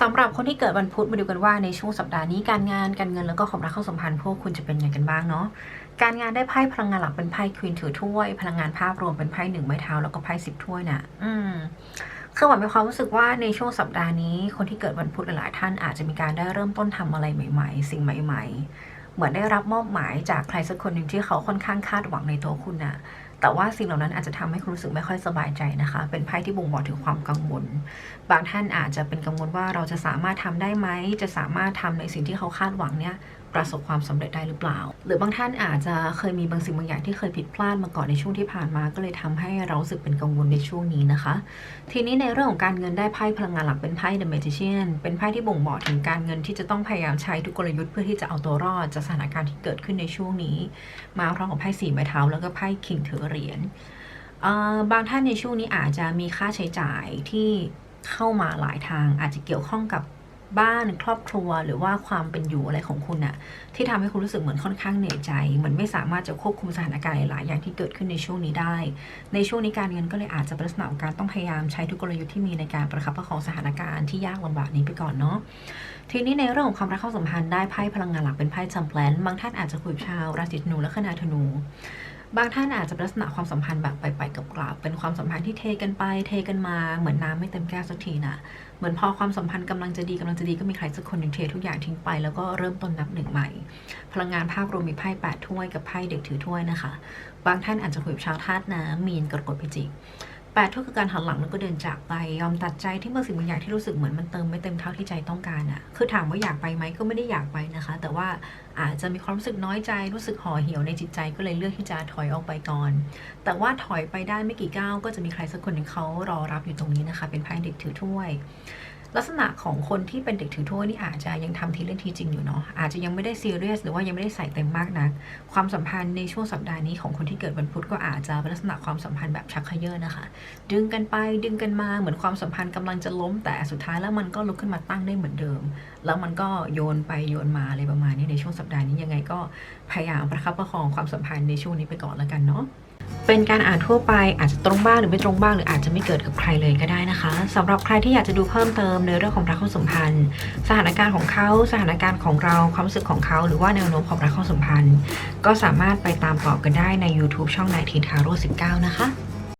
สำหรับคนที่เกิดวันพุธมาดูกันว่าในช่วงสัปดาห์นี้การงานการเงินแล้วก็ความรักความสัมพันธ์พวกคุณจะเป็นยังไงกันบ้างเนาะการงานได้ไพ่พลังงานหลักเป็นไพ่ควีนถือถ้วย พลังงานภาพรวมเป็นไพ่หนึ่งไม้เท้าแล้วก็ไพ่สิบถ้วยน่ะ อืมคือหวานมีความรู้สึกว่าในช่วงสัปดาห์นี้ คนที่เกิดวันพุธหลายๆท่านอาจจะมีการได้เริ่มต้นทำอะไรใหม่ ๆ สิ่งใหม่ ๆ เหมือนได้รับมอบหมายจากใครสักคนหนึ่งที่เขาค่อนข้างคาดหวังในตัวคุณน่ะ แต่ว่าสิ่งเหล่านั้นอาจจะทำให้คุณรู้สึกไม่ค่อยสบายใจนะคะ เป็นไพ่ที่บ่งบอกถึงความกังวล บางท่านอาจจะเป็นกังวลว่าเราจะสามารถทำได้ไหม จะสามารถทำในสิ่งที่เขาคาดหวังเนี่ยประสบความสำเร็จได้หรือเปล่า หรือบางท่านอาจจะเคยมีบางสิ่งบางอย่างที่เคยผิดพลาดมาก่อนในช่วงที่ผ่านมา ก็เลยทำให้เราสึกเป็นกังวลในช่วงนี้นะคะ ทีนี้ในเรื่องของการเงินได้ไพ่พลังงานหลักเป็นไพ่ The Magician เป็นไพ่ที่บ่งบอกถึงการเงินที่จะต้องพยายามใช้ทุกกลยุทธ์เพื่อที่จะเอาตัวรอดจากสถานการณ์ที่เกิดขึ้นในช่วงนี้ มาพร้อมกับไพ่สี่ไม้เท้าแล้วก็ไพ่คิงถือเหรียญบางท่านในช่วงนี้อาจจะมีค่าใช้จ่ายที่เข้ามาหลายทางอาจจะเกี่ยวข้องกับบ้านครอบครัวหรือว่าความเป็นอยู่อะไรของคุณอะที่ทำให้คุณรู้สึกเหมือนค่อนข้างเหนื่อยใจเหมือนไม่สามารถจะควบคุมสถานการณ์หลายอย่างที่เกิดขึ้นในช่วงนี้ได้ ในช่วงนี้การเงินก็เลยอาจจะเป็นลักษณะของการต้องพยายามใช้ทุกกลยุทธ์ที่มีในการประคับประคองสถานการณ์ที่ยากลำบากนี้ไปก่อนเนาะทีนี้ในเรื่องของความรักความสัมพันธ์ได้ไพ่พลังงานหลักเป็นไพ่จัมแพลนบางท่านอาจจะคุยกับชาวราศีธนูและคนาธนู บางท่านอาจจะลักษณะความสัมพันธ์แบบไปไปกับกลับเป็นความสัมพันธ์ที่เทกันไป เทกันมา เหมือนน้ำไม่เต็มแก้วสักทีน่ะเหมือนพอความสัมพันธ์กำลังจะดีกำลังจะดีก็มีใครสักคนหนึ่งเททุกอย่างทิ้งไปแล้วก็เริ่มต้นนับหนึ่งใหม่ พลังงานภาพรวมมีไพ่แปดถ้วยกับไพ่เด็กถือถ้วยนะคะ บางท่านอาจจะคุยกับชาวธาตุน้ำมีนกรกฎพิจิก แปดก็คือการหันหลังแล้วก็เดินจากไปยอมตัดใจที่บางสิ่งบางอย่างที่รู้สึกเหมือนมันเติมไม่เต็มเท่าที่ใจต้องการอะคือถามว่าอยากไปไหมก็ไม่ได้อยากไปนะคะ แต่ว่าอาจจะมีความรู้สึกน้อยใจรู้สึกห่อเหี่ยวในจิตใจก็เลยเลือกที่จะถอยออกไปก่อน แต่ว่าถอยไปได้ไม่กี่ก้าวก็จะมีใครสักคนหนึ่งเขารอรับอยู่ตรงนี้นะคะ เป็นไพ่เด็กถือถ้วย ลักษณะของคนที่เป็นเด็กถือถ้วยนี่อาจจะยังทำทีเล่นทีจริงอยู่เนาะอาจจะยังไม่ได้ซีเรียสหรือว่ายังไม่ได้ใส่เต็มมากนัก ความสัมพันธ์ในช่วงสัปดาห์นี้ของคนที่เกิดวันพุธก็อาจจะเป็นลักษณะความสัมพันธ์แบบชักเขย่อนะคะ ดึงกันไปดึงกันมาเหมือนความสัมพันธ์กำลังจะล้ม แต่สุดท้ายแล้วมันก็ลุกขึ้นมาตั้งได้เหมือนเดิม แล้วมันก็โยนไปโยนมาอะไรประมาณนี้ในช่วงสัปดาห์นี้ยังไงก็พยายามประคับประคองความสัมพันธ์ในช่วงนี้ไปก่อนแล้วกันเนาะ เป็นการอ่านทั่วไปอาจจะตรงบ้างหรือไม่ตรงบ้างหรืออาจจะไม่เกิดกับใครเลยก็ได้นะคะสำหรับใครที่อยากจะดูเพิ่มเติมในเรื่องของรักความสัมพันธ์ สถานการณ์ของเขาสถานการณ์ของเราความรู้สึกของเขา หรือว่าแนวโน้มของรักความสัมพันธ์ ก็สามารถไปตามตอบกันได้ใน YouTube ช่องนายทีนคาโร่19 นะคะ